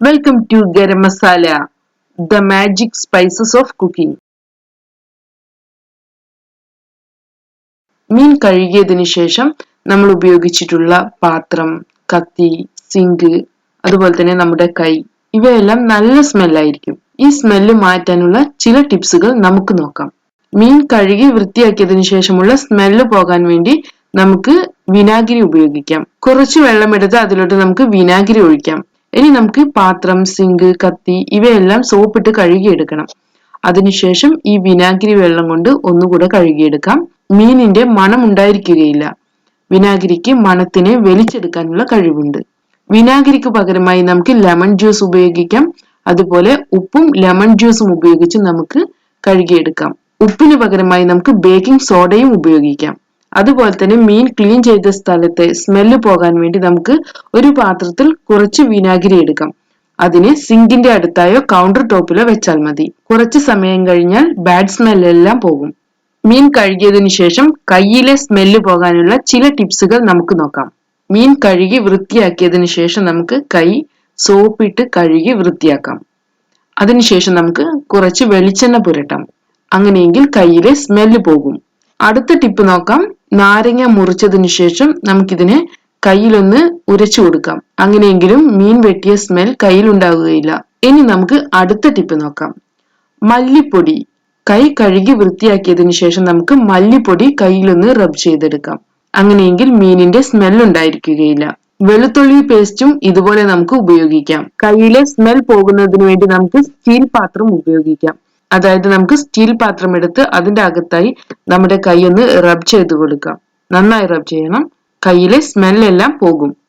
Welcome to garam masala the magic spices of cooking മീൻ കഴുകിയതിനു ശേഷം നമ്മൾ ഉപയോഗിച്ചിട്ടുള്ള പാത്രം കത്തി സിങ്ക് അതുപോലെ തന്നെ നമ്മുടെ കൈ ഇവയെല്ലാം നല്ല സ്മെല്ലായിരിക്കും ഈ സ്മെല്ല് മാറ്റാനുള്ള ചില ടിപ്സുകൾ നമുക്ക് നോക്കാം. മീൻ കഴുകി വൃത്തിയാക്കിയതിനു ശേഷമുള്ള സ്മെല്ല് പോകാൻ വേണ്ടി നമുക്ക് വിനാഗിരി ഉപയോഗിക്കാം. കുറച്ച് വെള്ളമെടുത്ത് അതിലോട്ട് നമുക്ക് വിനാഗിരി ഒഴിക്കാം. ഇനി നമുക്ക് പാത്രം സിങ്ക് കത്തി ഇവയെല്ലാം സോപ്പിട്ട് കഴുകിയെടുക്കണം. അതിനുശേഷം ഈ വിനാഗിരി വെള്ളം കൊണ്ട് ഒന്നുകൂടെ കഴുകിയെടുക്കാം. മീനിന്റെ മണം ഉണ്ടായിരിക്കുകയില്ല. വിനാഗിരിക്ക് മണത്തിനെ വലിച്ചെടുക്കാനുള്ള കഴിവുണ്ട്. വിനാഗിരിക്ക് പകരമായി നമുക്ക് ലെമൺ ജ്യൂസ് ഉപയോഗിക്കാം. അതുപോലെ ഉപ്പും ലെമൺ ജ്യൂസും ഉപയോഗിച്ച് നമുക്ക് കഴുകിയെടുക്കാം. ഉപ്പിന് പകരമായി നമുക്ക് ബേക്കിംഗ് സോഡയും ഉപയോഗിക്കാം. അതുപോലെ തന്നെ മീൻ ക്ലീൻ ചെയ്ത സ്ഥലത്തെ സ്മെല്ല് പോകാൻ വേണ്ടി നമുക്ക് ഒരു പാത്രത്തിൽ കുറച്ച് വിനാഗിരി എടുക്കാം. അതിനെ സിങ്കിന്റെ അടുത്തായോ കൗണ്ടർ ടോപ്പിലോ വെച്ചാൽ മതി. കുറച്ച് സമയം കഴിഞ്ഞാൽ ബാഡ് സ്മെല്ലെല്ലാം പോകും. മീൻ കഴുകിയതിനു ശേഷം കയ്യിലെ സ്മെല്ല് പോകാനുള്ള ചില ടിപ്സുകൾ നമുക്ക് നോക്കാം. മീൻ കഴുകി വൃത്തിയാക്കിയതിനു ശേഷം നമുക്ക് കൈ സോപ്പിട്ട് കഴുകി വൃത്തിയാക്കാം. അതിനുശേഷം നമുക്ക് കുറച്ച് വെളിച്ചെണ്ണ പുരട്ടാം. അങ്ങനെയെങ്കിൽ കയ്യിലെ സ്മെല്ല് പോകും. അടുത്ത ടിപ്പ് നോക്കാം. നാരങ്ങ മുറിച്ചതിന് ശേഷം നമുക്കിതിനെ കയ്യിലൊന്ന് ഉരച്ചു കൊടുക്കാം. അങ്ങനെയെങ്കിലും മീൻ വെട്ടിയ സ്മെൽ കയ്യിൽ ഉണ്ടാകുകയില്ല ഇനി നമുക്ക് അടുത്ത ടിപ്പ് നോക്കാം. മല്ലിപ്പൊടി. കൈ കഴുകി വൃത്തിയാക്കിയതിനു ശേഷം നമുക്ക് മല്ലിപ്പൊടി കയ്യിലൊന്ന് റബ് ചെയ്തെടുക്കാം. അങ്ങനെയെങ്കിൽ മീനിന്റെ സ്മെൽ ഉണ്ടായിരിക്കുകയില്ല. വെളുത്തുള്ളി പേസ്റ്റും ഇതുപോലെ നമുക്ക് ഉപയോഗിക്കാം. കയ്യിലെ സ്മെൽ പോകുന്നതിന് വേണ്ടി നമുക്ക് സ്റ്റീൽ പാത്രം ഉപയോഗിക്കാം. അതായത് നമുക്ക് സ്റ്റീൽ പാത്രം എടുത്ത് അതിന്റെ അകത്തായി നമ്മുടെ കൈ ഒന്ന് റബ് ചെയ്ത് കൊടുക്കാം. നന്നായി റബ് ചെയ്യണം. കയ്യിലെ സ്മെല്ലെല്ലാം പോകും.